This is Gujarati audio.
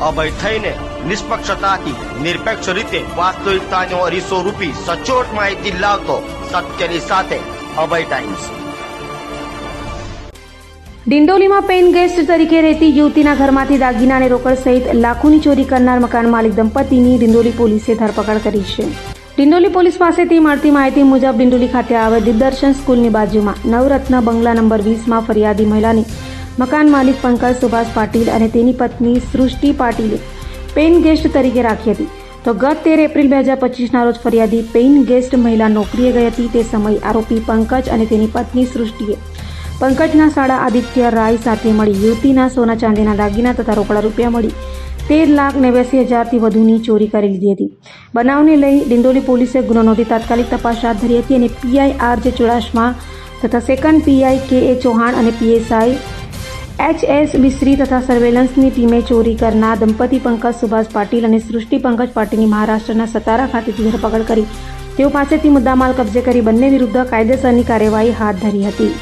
અભય થઈને નિષ્પક્ષતાથી, નિરપેક્ષ રીતે વાસ્તવિકતાનો અરીસો રૂપી સચોટ માહિતી લાવતો સત્યની સાથે અભય ટાઈમ્સ. ડિંડોલીમાં પેઇન ગેસ્ટ તરીકે રહેતી યુવતીના ઘરમાંથી દાગીના અને રોકડ સહિત લાખોની ચોરી કરનાર મકાન માલિક દંપતીની ડિંડોલી પોલીસે ધરપકડ કરી છે. ડિંડોલી પોલીસ પાસેથી મળતી માહિતી મુજબ ડિંડોલી ખાતે આવેલ દિગ્દર્શન સ્કૂલની બાજુમાં નવરત્ન બંગલા નંબર વીસમાં ફરિયાદી મહિલાની મકાન માલિક પંકજ સુભાષ પાટીલ અને તેની પત્ની સૃષ્ટિ પાટીલે પેઇન ગેસ્ટ તરીકે રાખી હતી. તો ગત તેર એપ્રિલ બે હજાર પચીસના રોજ ફરિયાદી પેઇન ગેસ્ટ મહિલા નોકરીએ ગઈ હતી. તે સમયે આરોપી પંકજ અને તેની પત્ની સૃષ્ટિએ પંકજના શાળા આદિત્ય રાય સાથે મળી. યુવતીના સોના ચાંદીના દાગીના તથા રોકડા રૂપિયા મળી. તેર લાખ નેવ્યાસી હજારથી વધુની ચોરી કરી લીધી હતી. બનાવને લઈ ડિંડોલી પોલીસે ગુનો નોંધી તાત્કાલિક તપાસ હાથ ધરી હતી અને પીઆઈ આર જે ચુડાસમા તથા સેકન્ડ પીઆઈ કે એ ચૌહાણ અને પીએસઆઈ એચ મિશ્રી તથા સર્વેલન્સની ટીમે ચોરી કરનાર દંપતી પંકજ સુભાષ પાટીલ અને સૃષ્ટિ પંકજ પાટીલની મહારાષ્ટ્રના સતારા ખાતેથી ધરપકડ કરી. તેઓ પાસેથી મુદ્દામાલ કબજે કરી બંને વિરુદ્ધ કાયદેસરની કાર્યવાહી હાથ ધરી હતી.